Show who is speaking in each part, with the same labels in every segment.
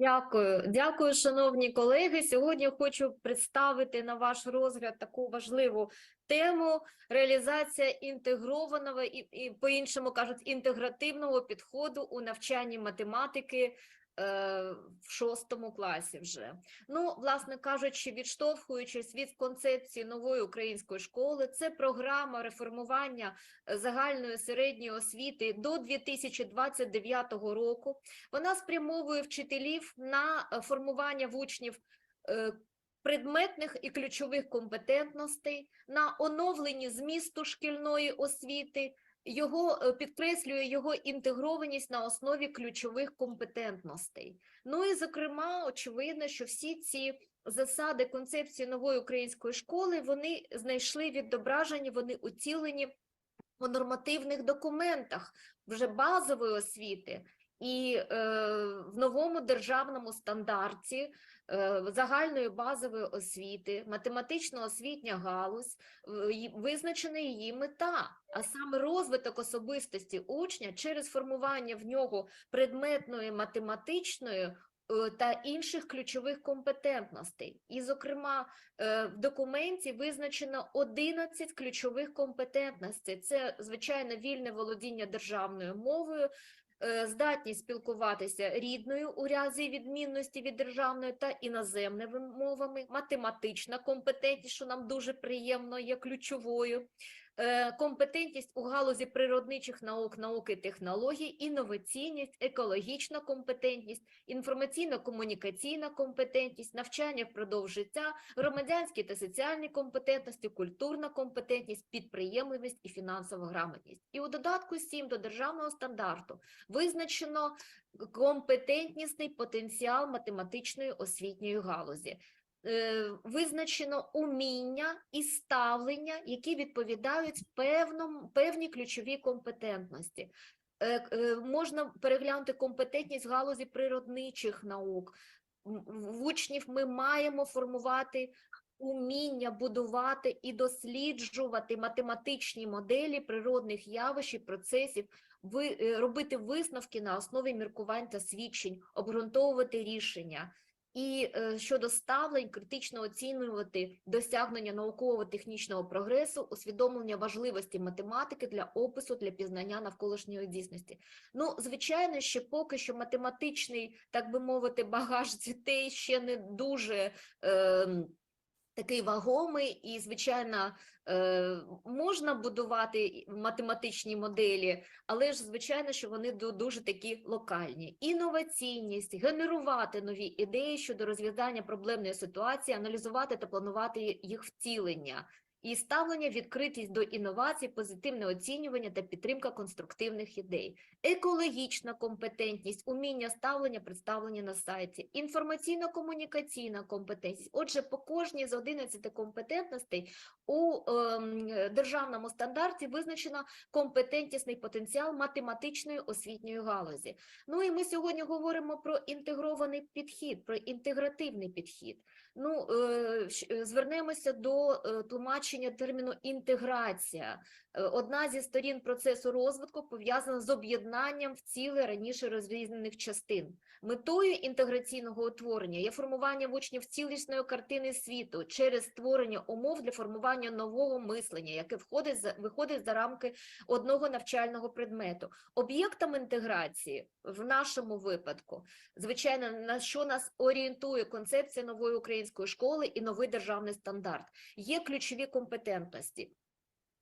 Speaker 1: Дякую, дякую, шановні колеги. Сьогодні хочу представити на ваш розгляд таку важливу тему реалізація інтегрованого і, і по-іншому кажуть, інтегративного підходу у навчанні математики в шостому класі вже. Ну, власне кажучи, відштовхуючись від концепції нової української школи, це програма реформування е, загальної середньої освіти до 2029 року. Вона спрямовує вчителів на е, формування в учнів е, предметних і ключових компетентностей, на оновлення змісту шкільної освіти, його е, підкреслює його інтегрованість на основі ключових компетентностей. Ну і зокрема, очевидно, що всі ці засади концепції нової української школи вони знайшли відображення, вони уцілені у нормативних документах вже базової освіти. І е, в новому державному стандарті е, загальної базової освіти, математично-освітня галузь, визначена її мета, а саме розвиток особистості учня через формування в нього предметної математичної е, та інших ключових компетентностей. І, зокрема, в документі визначено 11 ключових компетентностей. Це, звичайно, вільне володіння державною мовою, здатність спілкуватися рідною у разі відмінності від державної та іноземними мовами, математична компетентність, що нам дуже приємно є ключовою, е, компетентність у галузі природничих наук, науки технологій, інноваційність, екологічна компетентність, інформаційно-комунікаційна компетентність, навчання впродовж життя, громадянські та соціальні компетентності, культурна компетентність, підприємливість і фінансова грамотність. І у додатку 7 до державного стандарту визначено компетентнісний потенціал математичної освітньої галузі. Е, Визначено уміння і ставлення, які відповідають певному, певній ключовій компетентності. Е, е, Можна переглянути компетентність галузі природничих наук. В учнів ми маємо формувати уміння будувати і досліджувати математичні моделі природних явищ і процесів, робити висновки на основі міркувань та свідчень, обґрунтовувати рішення. І е, щодо ставлень, критично оцінювати досягнення науково-технічного прогресу, усвідомлення важливості математики для опису, для пізнання навколишньої дійсності. Ну, звичайно, ще поки що математичний, так би мовити, багаж дітей ще не дуже. Е, Такий вагомий, і, звичайно, е, можна будувати математичні моделі, але ж, звичайно, що вони ду- дуже такі локальні. Інноваційність, генерувати нові ідеї щодо розв'язання проблемної ситуації, аналізувати та планувати їх втілення. І ставлення, відкритість до інновацій, позитивне оцінювання та підтримка конструктивних ідей, екологічна компетентність, уміння ставлення, представлення на сайті, інформаційно-комунікаційна компетентність. Отже, по кожній з 11 компетентностей у ем, державному стандарті визначено компетентнісний потенціал математичної освітньої галузі. Ну і ми сьогодні говоримо про інтегрований підхід, про інтегративний підхід. Ну, е, е, звернемося до е, тлумачення терміну інтеграція. Одна зі сторін процесу розвитку пов'язана з об'єднанням в ціле раніше розрізнених частин. Метою інтеграційного утворення є формування в учнів цілісної картини світу через створення умов для формування нового мислення, яке входить за виходить за рамки одного навчального предмету. Об'єктом інтеграції в нашому випадку, звичайно, на що нас орієнтує концепція нової української школи і новий державний стандарт, є ключові компетентності.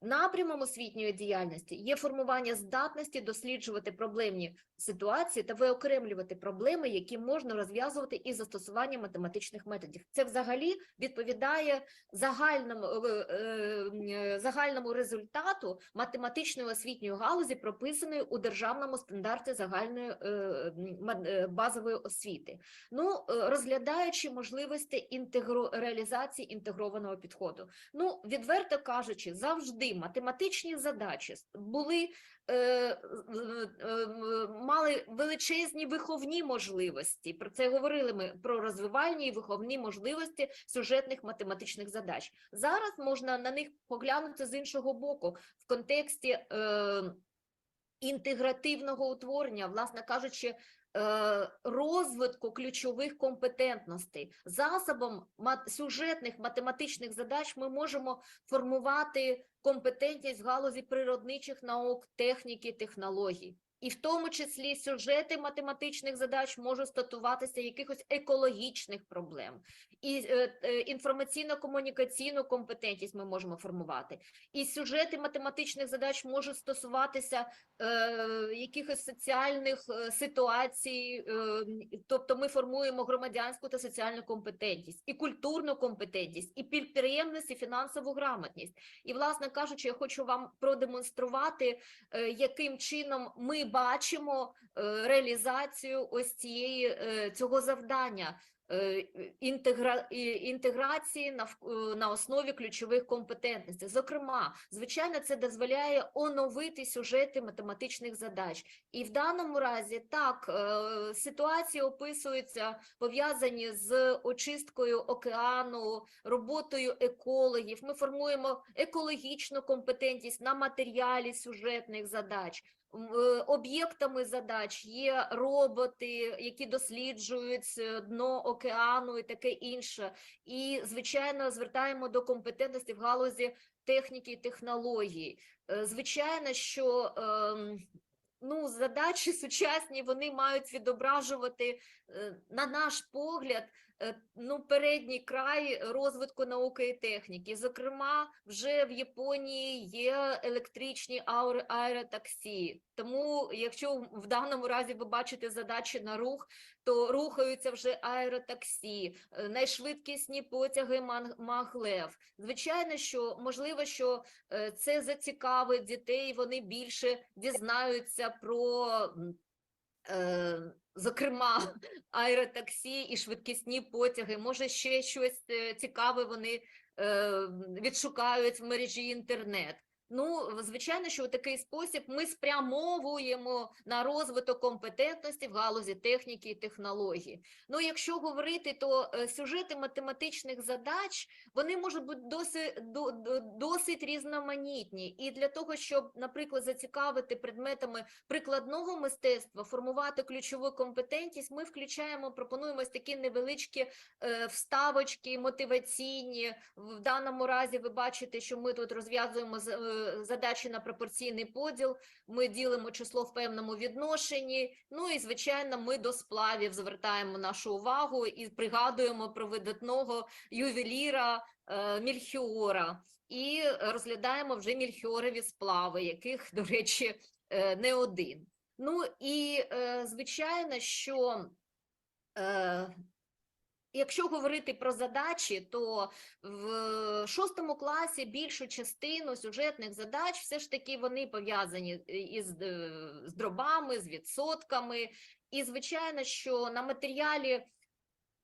Speaker 1: Напрямом освітньої діяльності є формування здатності досліджувати проблемні ситуації та виокремлювати проблеми, які можна розв'язувати із застосуванням математичних методів. Це взагалі відповідає загальному, е, е, е, загальному результату математичної освітньої галузі, прописаної у державному стандарті загальної базової освіти. Ну, розглядаючи можливості інтегру... реалізації інтегрованого підходу. Ну, відверто кажучи, завжди математичні задачі були е, е, мали величезні виховні можливості. Про це говорили ми про розвивальні і виховні можливості сюжетних математичних задач. Зараз можна на них поглянути з іншого боку в контексті. Е, Інтегративного утворення, власне кажучи, розвитку ключових компетентностей. Засобом сюжетних математичних задач ми можемо формувати компетентність в галузі природничих наук, техніки, технологій. І в тому числі сюжети математичних задач можуть стосуватися якихось екологічних проблем, і е, е, інформаційно-комунікаційну компетентність ми можемо формувати. І сюжети математичних задач можуть стосуватися е, якихось соціальних е, ситуацій, е, тобто ми формуємо громадянську та соціальну компетентність, і культурну компетентність, і підприємність, і фінансову грамотність. І, власне кажучи, я хочу вам продемонструвати, е, яким чином ми бачимо е, реалізацію ось цієї е, цього завдання. Е, Інтегра... інтеграції на, е, на основі ключових компетентностей. Зокрема, звичайно, це дозволяє оновити сюжети математичних задач. І в даному разі так е, ситуації описуються пов'язані з очисткою океану, роботою екологів. Ми формуємо екологічну компетентність на матеріалі сюжетних задач. Е, Об'єктами задач є роботи, які досліджують е, дно океану і таке інше. І, звичайно, звертаємо до компетентності в галузі техніки і технологій. Е, Звичайно, що ем, ну, задачі сучасні вони мають відображувати, на наш погляд, е, ну, передній край розвитку науки і техніки. Зокрема, вже в Японії є електричні аеротаксі. Тому, якщо в даному разі ви бачите задачі на рух, то рухаються вже аеротаксі, е, найшвидкісні потяги Маглев. Звичайно, що можливо, що е, це зацікавить дітей, вони більше дізнаються про. Зокрема, аеротаксі і швидкісні потяги. Може, ще щось е, цікаве вони е, відшукають в мережі інтернет. Ну, звичайно, що у такий спосіб ми спрямовуємо на розвиток компетентності в галузі техніки і технологій. Ну, якщо говорити, то е, сюжети математичних задач вони можуть бути досить, до- до- досить різноманітні. І для того, щоб, наприклад, зацікавити предметами прикладного мистецтва, формувати ключову компетентність, ми включаємо, пропонуємо такі невеличкі е, вставочки мотиваційні. В даному разі ви бачите, що ми тут розв'язуємо е, задачі на пропорційний поділ, ми ділимо число в певному відношенні. Ну і звичайно, ми до сплавів звертаємо нашу увагу і пригадуємо про видатного ювеліра е, Мільхіора. І розглядаємо вже мільхіорові сплави, яких, до речі, е, не один. Ну і е, звичайно, що е, якщо говорити про задачі, то в шостому класі більшу частину сюжетних задач все ж таки вони пов'язані із е, з дробами, з відсотками. І звичайно, що на матеріалі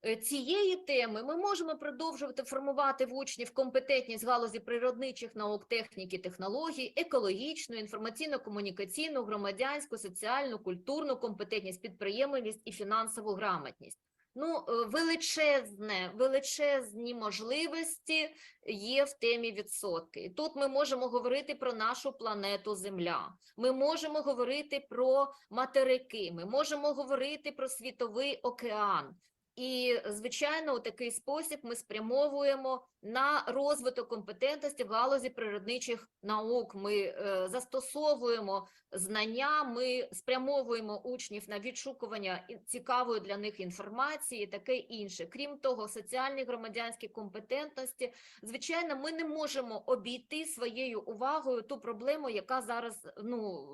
Speaker 1: е, цієї теми ми можемо продовжувати формувати в учнів компетентність галузі природничих наук, техніки, технологій, екологічну, інформаційно-комунікаційну, громадянську, соціальну, культурну компетентність, підприємливість і фінансову грамотність. Ну, е, величезне, величезні можливості є в темі відсотки. Тут ми можемо говорити про нашу планету Земля. Ми можемо говорити про материки, ми можемо говорити про світовий океан. І, звичайно, у такий спосіб ми спрямовуємо на розвиток компетентності в галузі природничих наук. Ми е, застосовуємо знання, ми спрямовуємо учнів на відшукування цікавої для них інформації, таке інше. Крім того, соціальні громадянські компетентності. Звичайно, ми не можемо обійти своєю увагою ту проблему, яка зараз, ну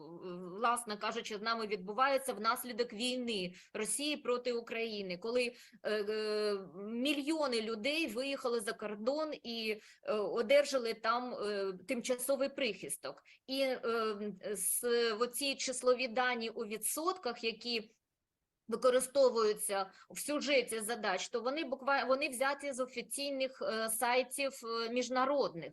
Speaker 1: власне кажучи, з нами відбувається внаслідок війни Росії проти України, коли мільйони людей виїхали за кордон і е, одержали там е, тимчасовий прихисток. І е, оці числові дані у відсотках, які використовуються в сюжеті задач, то вони буквально вони взяті з офіційних е, сайтів е, міжнародних.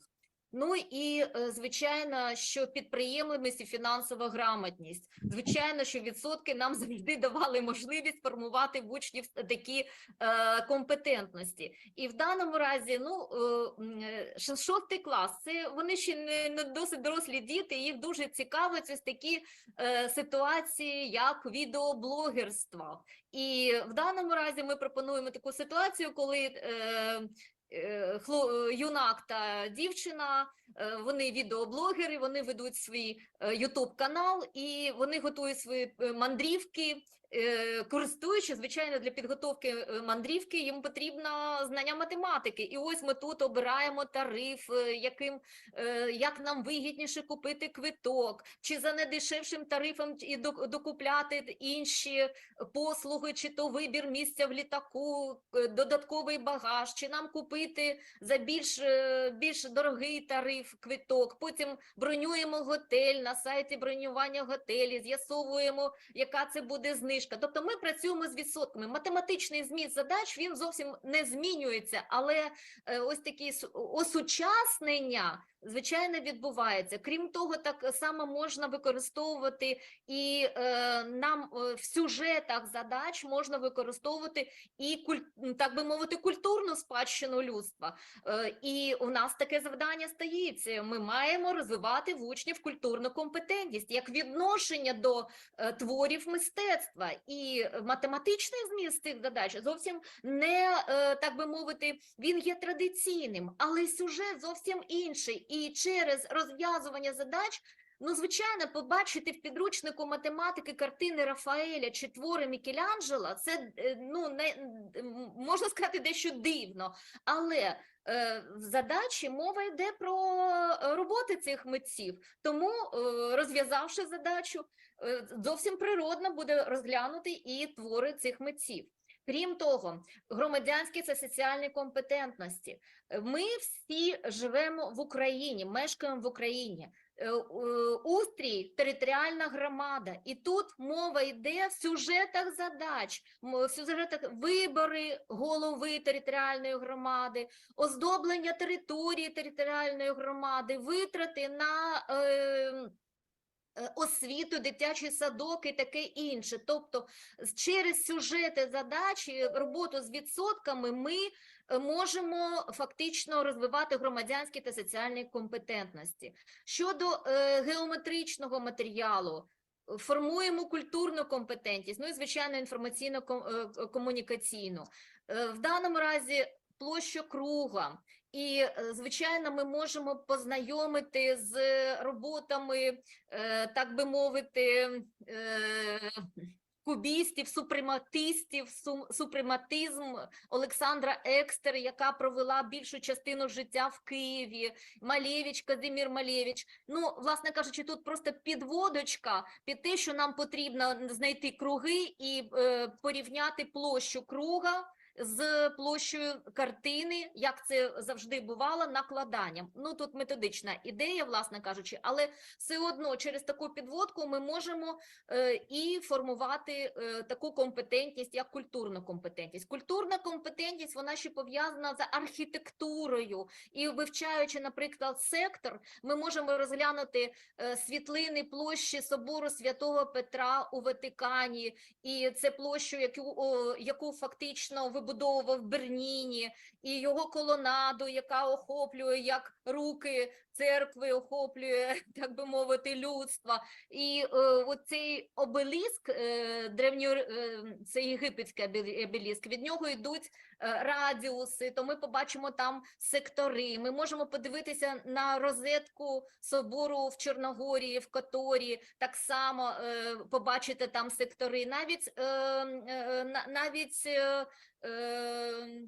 Speaker 1: Ну і е, звичайно, що підприємливість і фінансова грамотність. Звичайно, що відсотки нам завжди давали можливість формувати в учнів такі е, компетентності. І в даному разі, ну е, е, шостий клас, це вони ще не, не досить дорослі діти. Їх дуже цікавить ось такі е, ситуації, як відеоблогерство. І в даному разі ми пропонуємо таку ситуацію, коли е, юнак та дівчина, е, вони відеоблогери, вони ведуть свій Ютуб канал і вони готують свої е, мандрівки. Е, Користуючи, звичайно, для підготовки е, мандрівки їм потрібно знання математики. І ось ми тут обираємо тариф, е, яким як нам вигідніше купити квиток, чи за недешевшим тарифом і докупляти інші послуги, чи то вибір місця в літаку, додатковий багаж, чи нам купити за більш, більш дорогий тариф квиток. Потім бронюємо готель на сайті бронювання готелі, з'ясовуємо, яка це буде знижка. Тобто ми працюємо з відсотками. Математичний зміст задач він зовсім не змінюється, але е, ось такі осучаснення звичайно відбувається. Крім того, так само можна використовувати і е, нам е, в сюжетах задач можна використовувати і так би мовити культурну спадщину людства. І у нас таке завдання стається. Ми маємо розвивати в учнів культурну компетентність як відношення до творів мистецтва і математичний зміст цих задач зовсім не е, так би мовити, він є традиційним, але сюжет зовсім інший. І через розв'язування задач. Ну, звичайно, побачити в підручнику математики картини Рафаеля чи твори Мікеланджела, це е, ну не можна сказати дещо дивно, але е, в задачі мова йде про е, роботи цих митців. Тому, е, розв'язавши задачу, е, зовсім природно буде розглянути і твори цих митців. Крім того, громадянські та соціальні компетентності. Е, Ми всі живемо в Україні, мешкаємо в Україні. Е, е, Устрій, територіальна громада, і тут мова йде в сюжетах задач, в сюжетах вибори голови територіальної громади, оздоблення території територіальної громади, витрати на е, е, освіту, дитячий садок і таке інше. Тобто через сюжети задачі, роботу з відсотками ми е, можемо фактично розвивати громадянські та соціальні компетентності. Щодо е, геометричного матеріалу, е, формуємо культурну компетентність, ну і звичайно інформаційно-комунікаційну. В даному разі площа круга. І, е, звичайно, ми можемо познайомити з роботами, е, так би мовити, е, кубістів, супрематистів, супрематизм Олександра Екстер, яка провела більшу частину життя в Києві, Малєвич, Казимір Малєвич. Ну, власне кажучи, тут просто підводочка під те, що нам потрібно знайти круги і е, порівняти площу круга з площею картини, як це завжди бувало, накладанням. Ну тут методична ідея, власне кажучи, але все одно через таку підводку ми можемо е, і формувати е, таку компетентність, як культурна компетентність. Культурна компетентність вона ще пов'язана з архітектурою, і вивчаючи, наприклад, сектор, ми можемо розглянути е, світлини площі собору святого Петра у Ватикані, і це площу, яку, яку фактично вибудовував Берніні, і його колонаду, яка охоплює як руки церкви, охоплює, так би мовити, людства. І е, оцей обеліск, е, древньо, е, це єгипетський обе- обеліск, від нього йдуть радіуси, то ми побачимо там сектори. Ми можемо подивитися на розетку собору в Чорногорії, в Которі, так само е, побачити там сектори. Навіть, е, е, на- навіть е, е,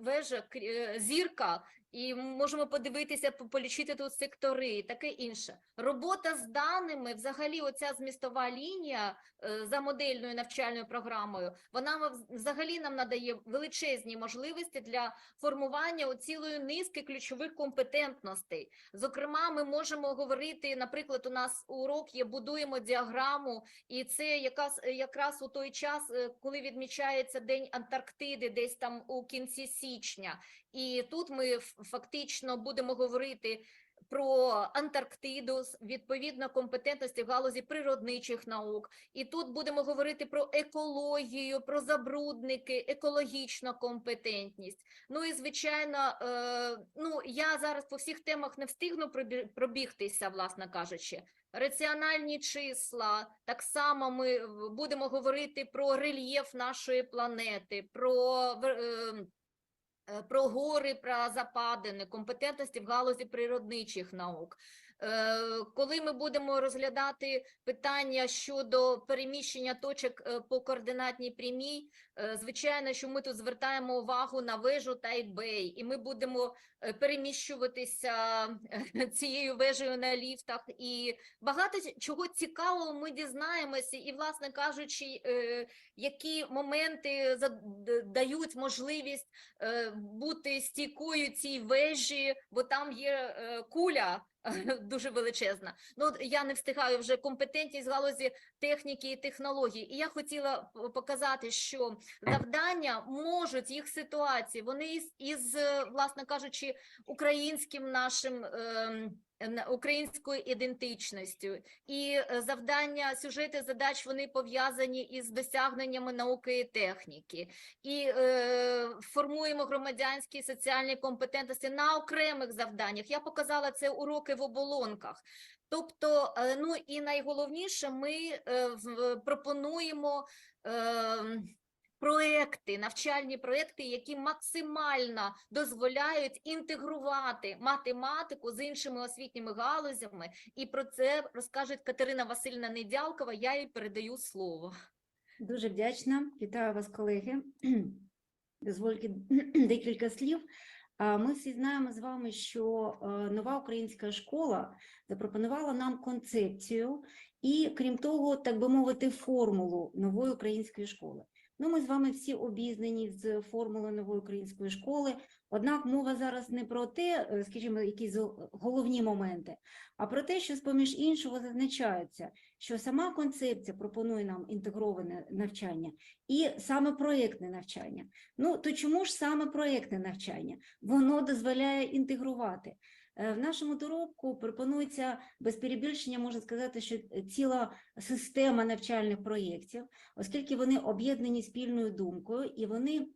Speaker 1: вежа, е, зірка, і можемо подивитися, по- полічити тут сектори і таке інше. Робота з даними, взагалі, оця змістова лінія е, за модельною навчальною програмою, вона взагалі нам надає величезні можливості для формування цілої низки ключових компетентностей. Зокрема, ми можемо говорити, наприклад, у нас урок є будуємо діаграму, і це якраз якраз у той час, е, коли відмічається День Антарктиди, десь там у кінці січня. І тут ми фактично будемо говорити про Антарктиду, відповідно компетентності в галузі природничих наук. І тут будемо говорити про екологію, про забрудники, екологічна компетентність. Ну і звичайно, е, ну я зараз по всіх темах не встигну пробігтися, власне кажучи. Раціональні числа, так само ми будемо говорити про рельєф нашої планети, про е, про гори, про западини, компетентності в галузі природничих наук. Е, Коли ми будемо розглядати питання щодо переміщення точок е, по координатній прямій, е, звичайно, що ми тут звертаємо увагу на вежу Тайбей, і ми будемо переміщуватися цією вежею на ліфтах. І багато чого цікавого ми дізнаємося, і, власне кажучи, які моменти дають можливість бути стійкою цій вежі, бо там є куля дуже величезна. Ну я не встигаю вже компетентність в галузі техніки і технологій. І я хотіла показати, що завдання можуть їх ситуації, вони із, із е, власне кажучи, українським нашим. на- Українською ідентичністю і е, завдання сюжети задач вони пов'язані із досягненнями науки і техніки, і е, формуємо громадянські соціальні компетентності на окремих завданнях. Я показала це уроки в оболонках. Тобто, е, ну і найголовніше, ми е, пропонуємо. Е, Проекти, навчальні проекти, які максимально дозволяють інтегрувати математику з іншими освітніми галузями, і про це розкаже Катерина Васильівна Недялкова. Я їй передаю слово.
Speaker 2: Дуже вдячна. Вітаю вас, колеги. Дозвольте декілька слів. Ми всі знаємо з вами, що е, нова українська школа запропонувала нам концепцію і, крім того, так би мовити, формулу нової української школи. Ну, ми з вами всі обізнані з формулою нової української школи. Однак мова зараз не про те, е, скажімо, якісь головні моменти, а про те, що з-поміж іншого зазначається, що сама концепція пропонує нам інтегроване навчання і саме проєктне навчання. Ну то чому ж саме проєктне навчання? Воно дозволяє інтегрувати. Е, В нашому доробку пропонується без перебільшення, можна сказати, що ціла система навчальних проєктів, оскільки вони об'єднані спільною думкою і вони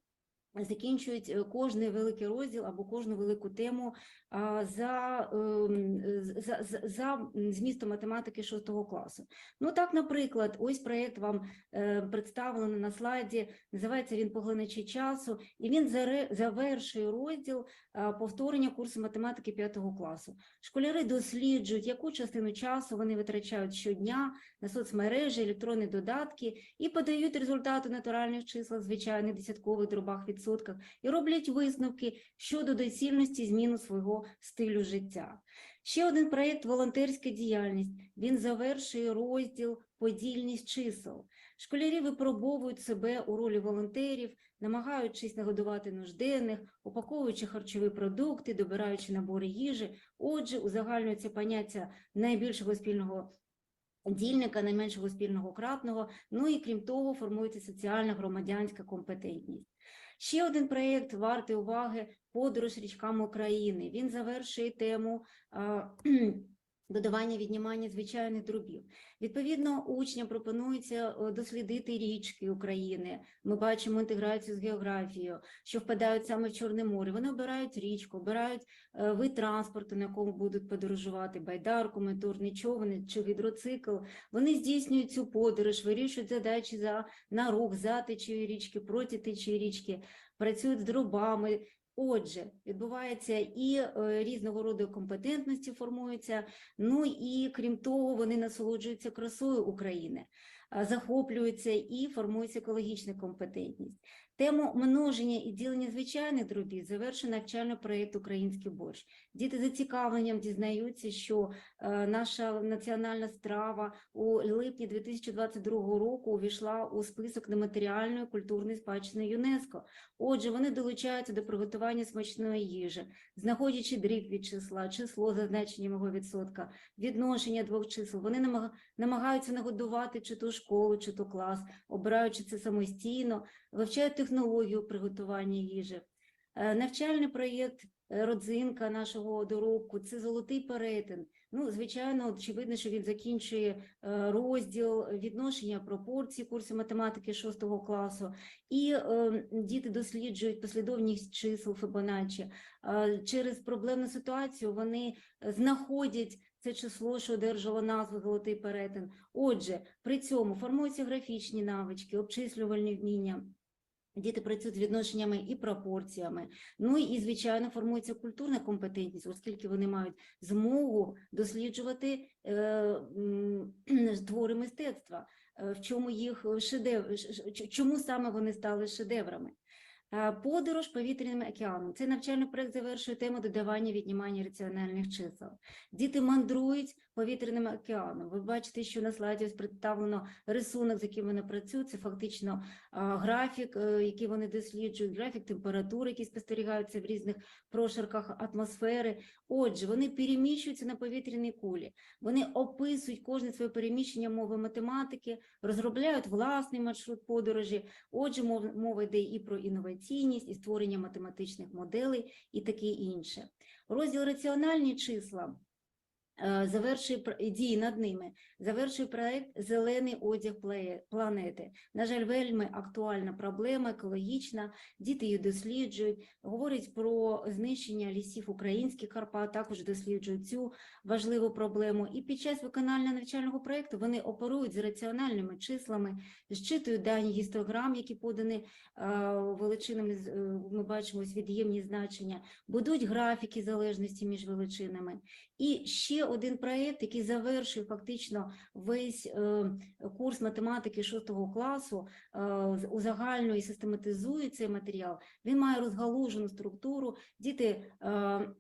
Speaker 2: закінчують е, кожний великий розділ або кожну велику тему а, за, ем, за, за, за змістом математики 6 класу. Ну так, наприклад, ось проєкт вам е, представлено на слайді, називається він «Поглиначі часу», і він завершує розділ а, повторення курсу математики 5 класу. Школяри досліджують, яку частину часу вони витрачають щодня на соцмережі, електронні додатки і подають результати натуральних числах, звичайних десяткових дробах, відсотках, і роблять висновки щодо доцільності зміни свого стилю життя. Ще один проєкт волонтерська діяльність. Він завершує розділ подільність чисел. Школярі випробовують себе у ролі волонтерів, намагаючись нагодувати нужденних, упаковуючи харчові продукти, добираючи набори їжі. Отже, узагальнюється поняття найбільшого спільного дільника, найменшого спільного кратного. Ну і крім того, формується соціальна громадянська компетентність. Ще один проєкт вартий уваги подорож річками України. Він завершує тему додавання віднімання звичайних дробів. Відповідно, учням пропонується е, дослідити річки України. Ми бачимо інтеграцію з географією, що впадають саме в Чорне море. Вони обирають річку, обирають е, вид транспорту, на якому будуть подорожувати байдарку, моторний човен чи гідроцикл. Вони здійснюють цю подорож, вирішують задачі за на рух за течією річки, проти течії річки, працюють з дробами. Отже, відбувається і е, різного роду компетентності формуються. Ну і крім того, вони насолоджуються красою України, захоплюються і формується екологічна компетентність. Тему множення і ділення звичайних дробів завершує навчальний проєкт Український борщ. Діти зацікавленням дізнаються, що е, наша національна страва у липні 2022 року увійшла у список нематеріальної культурної спадщини ЮНЕСКО. Отже, вони долучаються до приготування смачної їжі, знаходячи дріб від числа, число за значенням відсотка, відношення двох чисел. Вони намага- намагаються нагодувати чи то школу, чи то клас, обираючи це самостійно, вивчають технологію приготування їжі. Е, Навчальний проєкт е, родзинка нашого доробку, це золотий перетин. Ну, звичайно, очевидно, що він закінчує е, розділ відношення пропорцій курсу математики 6 класу, і е, діти досліджують послідовність чисел Фібоначчі. Е, Через проблемну ситуацію вони знаходять це число, що одержало назву золотий перетин. Отже, при цьому формуються графічні навички, обчислювальні вміння. Діти працюють з відношеннями і пропорціями. Ну і, звичайно, формується культурна компетентність, оскільки вони мають змогу досліджувати е, твори мистецтва, е, в чому їх шедевр, чому саме вони стали шедеврами. Е, Подорож повітряним океаном. Цей навчальний проект завершує тему додавання віднімання раціональних чисел. Діти мандрують повітряним океаном. Ви бачите, що на слайді представлено рисунок, з яким вони працюють. Це фактично графік, е, який вони досліджують, графік температури, які спостерігаються в різних прошарках атмосфери. Отже, вони переміщуються на повітряній кулі. Вони описують кожне своє переміщення мови математики, розробляють власний маршрут подорожі. Отже, мов- мова йде і про інноваційність, і створення математичних моделей, і таке інше. Розділ раціональні числа е, завершує пр- дії над ними, завершує проект Зелений одяг планети. На жаль, вельми актуальна проблема, екологічна. Діти її досліджують, говорять про знищення лісів українських Карпат, також досліджують цю важливу проблему. І під час виконання навчального проекту вони оперують з раціональними числами, зчитують дані гістограм, які подані е, величинами. е, Ми бачимо від'ємні значення, будують графіки залежності між величинами. І ще один проєкт, який завершив фактично весь е, курс математики 6 класу, е, узагальнює і систематизує цей матеріал. Він має розгалужену структуру. Діти, е,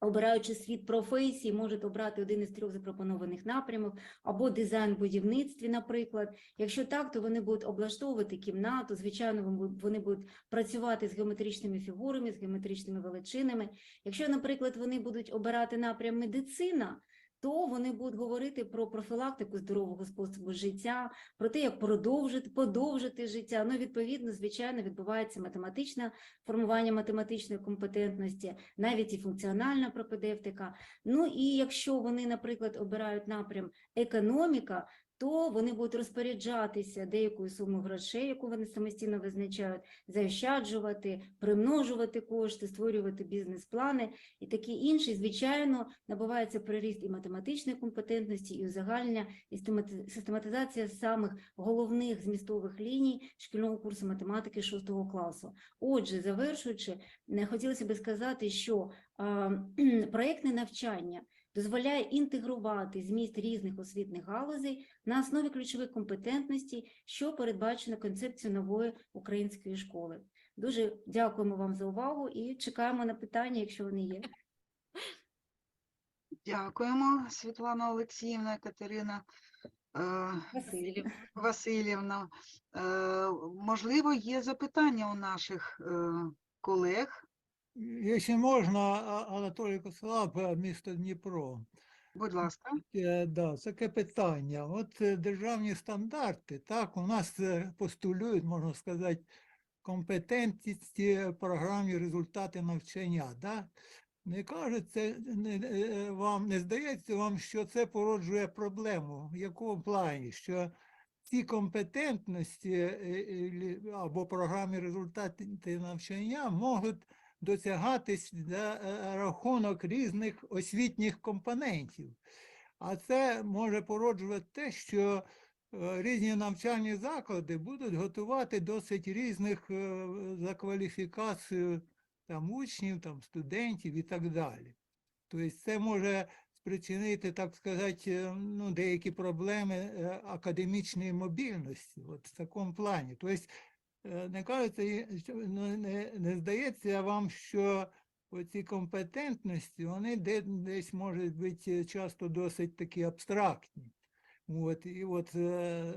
Speaker 2: обираючи світ професій, можуть обрати один із трьох запропонованих напрямів або дизайн будівництві, наприклад. Якщо так, то вони будуть облаштовувати кімнату. Звичайно, вони будуть працювати з геометричними фігурами, з геометричними величинами. Якщо, наприклад, вони будуть обирати напрям медицина, то вони будуть говорити про профілактику здорового способу життя, про те, як продовжити, подовжити життя. Ну, відповідно, звичайно, відбувається математичне формування математичної компетентності, навіть і функціональна пропедевтика. Ну і якщо вони, наприклад, обирають напрям економіка, то вони будуть розпоряджатися деякою сумою грошей, яку вони самостійно визначають, заощаджувати, примножувати кошти, створювати бізнес-плани і таке інше. Звичайно, набувається приріст і математичної компетентності, і узагальнення, і системати- систематизація самих головних змістових ліній шкільного курсу математики 6 класу. Отже, завершуючи, хотілося би сказати, що проєктне навчання дозволяє інтегрувати зміст різних освітних галузей на основі ключових компетентностей, що передбачено концепцією нової української школи. Дуже дякуємо вам за увагу і чекаємо на питання, якщо вони є.
Speaker 3: Дякуємо, Світлана Олексіївна, Катерина е,
Speaker 2: Василь.
Speaker 3: Васильівна. Е, Можливо, є запитання у наших е, колег.
Speaker 4: Якщо можна, Анатолій Кослав, місто Дніпро.
Speaker 3: Будь ласка.
Speaker 4: Е, Да, таке питання. От е, державні стандарти, так, у нас е, постулюють, можна сказати, компетентність програмі результати навчання. Да? Не кажеться, не, вам не здається вам, що це породжує проблему? В якому плані? Що ці компетентності е, е, або програмі результати навчання можуть досягатись за е, рахунок різних освітніх компонентів. А це може породжувати те, що е, різні навчальні заклади будуть готувати досить різних е, за кваліфікацією там, учнів, там, студентів і так далі. Тобто це може спричинити, так сказати, ну, деякі проблеми академічної мобільності, от в такому плані. Тобто не кажеться, ну, не, не здається вам, що оці компетентності, вони де, десь можуть бути часто досить такі абстрактні. От, і от е,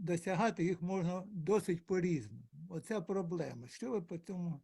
Speaker 4: досягати їх можна досить по-різному. Оця проблема. Що ви по цьому?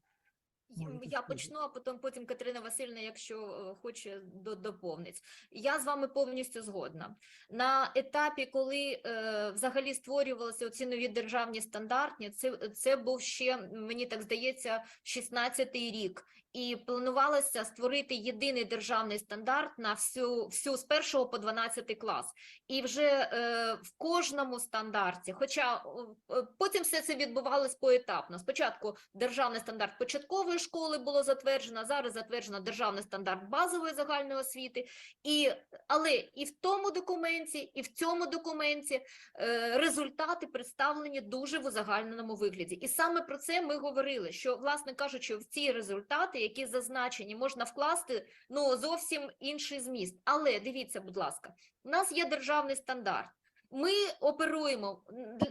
Speaker 1: Я почну, а потім, потім Катерина Васильівна, якщо е, хоче, до- доповнить. Я з вами повністю згодна. На етапі, коли е, взагалі створювалися ці нові державні стандартні, це, це був ще, мені так здається, 16-й рік. І планувалося створити єдиний державний стандарт на всю, всю з 1 по 12 клас. І вже е, в кожному стандарті, хоча е, е, потім все це відбувалось поетапно. Спочатку державний стандарт початкової школи було затверджено, зараз затверджено державний стандарт базової загальної освіти. І, але і в тому документі, і в цьому документі е, результати представлені дуже в узагальненому вигляді. І саме про це ми говорили, що, власне кажучи, в ці результати, які зазначені, можна вкласти ну, зовсім інший зміст. Але дивіться, будь ласка, у нас є державний стандарт. Ми оперуємо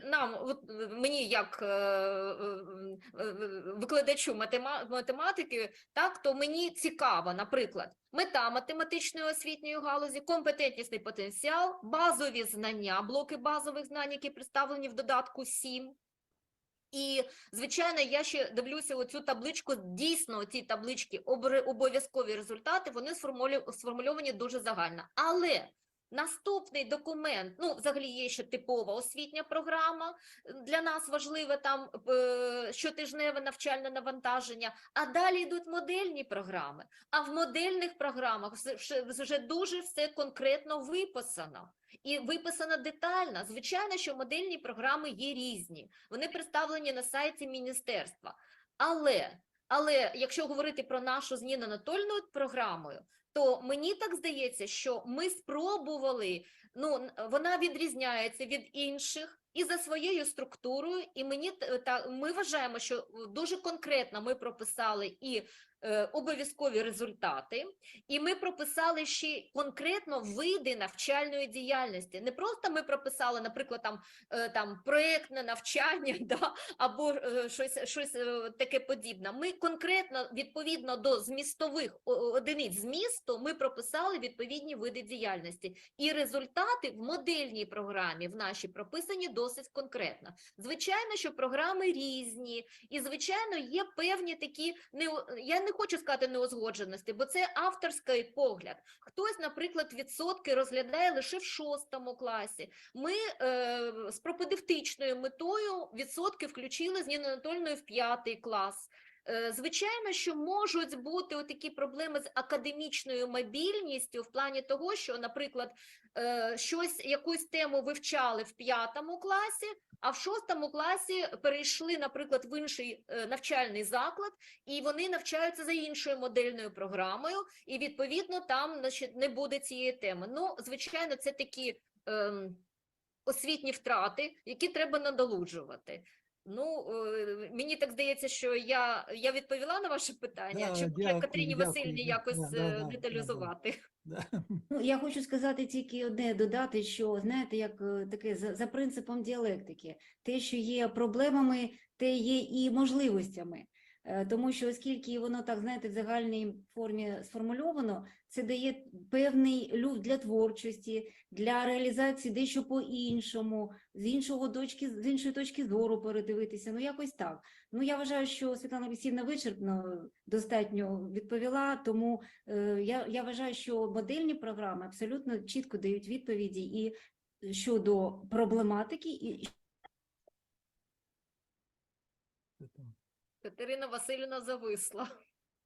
Speaker 1: нам, от, мені як е, е, е, викладачу математики, так то мені цікаво, наприклад, мета математичної освітньої галузі, компетентнісний потенціал, базові знання, блоки базових знань, які представлені в додатку 7. І, звичайно, я ще дивлюся оцю табличку. Дійсно, ці таблички обов'язкові результати, вони сформульовані дуже загально. Але наступний документ, ну, взагалі є ще типова освітня програма, для нас важливе там щотижневе навчальне навантаження, а далі йдуть модельні програми. А в модельних програмах вже дуже все конкретно виписано. І виписано детально. Звичайно, що модельні програми є різні. Вони представлені на сайті міністерства. Але, але якщо говорити про нашу з Ніною Анатольною програмою, то мені так здається, що ми спробували, ну вона відрізняється від інших і за своєю структурою, і мені та ми вважаємо, що е, дуже конкретно ми прописали і обов'язкові результати, і ми прописали ще конкретно види навчальної діяльності. Не просто ми прописали, наприклад, там, е, там проєктне навчання, да, або е, щось, щось е, таке подібне. Ми конкретно відповідно до змістових одиниць змісту ми прописали відповідні види діяльності. І результати в модельній програмі в нашій прописані досить конкретно. Звичайно, що програми різні, і звичайно є певні такі не я не хочу сказати неузгодженості, бо це авторський погляд. Хтось, наприклад, відсотки розглядає лише в шостому класі. Ми е, з пропедевтичною метою відсотки включили з Ніною Анатольною в п'ятий клас. Е, Звичайно, що можуть бути такі проблеми з академічною мобільністю в плані того, що, наприклад, е, щось якусь тему вивчали в п'ятому класі, а в шостому класі перейшли, наприклад, в інший е, навчальний заклад, і вони навчаються за іншою модельною програмою, і відповідно там значить, не буде цієї теми. Ну, звичайно, це такі ем, освітні втрати, які треба надолуджувати. Ну, е, мені так здається, що я, я відповіла на ваше питання.
Speaker 4: Да,
Speaker 1: Чи може Катерині
Speaker 4: дякую,
Speaker 1: Васильівні якось
Speaker 4: да, да,
Speaker 1: е,
Speaker 4: да, да, да.
Speaker 1: деталізувати?
Speaker 2: Ну, я хочу сказати тільки одне додати, що знаєте, як е, таке за, за принципом діалектики, те, що є проблемами, те є і можливостями. Е, Тому що оскільки воно так знаєте в загальній формі сформульовано, це дає певний люфт для творчості, для реалізації дещо по-іншому, з іншого точки з іншої точки зору передивитися. Ну якось так. Ну я вважаю, що Світлана Олексіївна вичерпно достатньо відповіла. Тому е, я, я вважаю, що модельні програми абсолютно чітко дають відповіді і щодо проблематики, і
Speaker 1: Катерина Васильівна зависла.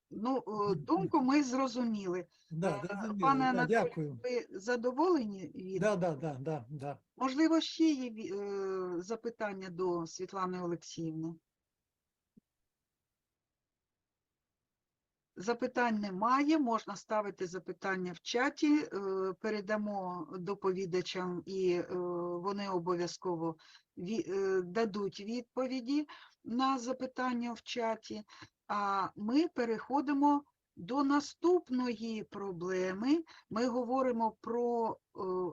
Speaker 3: Ну, е, думку ми зрозуміли.
Speaker 4: Да,
Speaker 3: Е,
Speaker 4: зрозуміло,
Speaker 3: Пане
Speaker 4: да,
Speaker 3: Анатолію,
Speaker 4: дякую.
Speaker 3: ви задоволені від?
Speaker 4: Да, да, да, да, да.
Speaker 3: Можливо, ще є е, запитання до Світлани Олексіївни? Запитань немає, можна ставити запитання в чаті, е, передамо доповідачам і е, вони обов'язково ві- е, дадуть відповіді на запитання в чаті. А ми переходимо до наступної проблеми. Ми говоримо про е,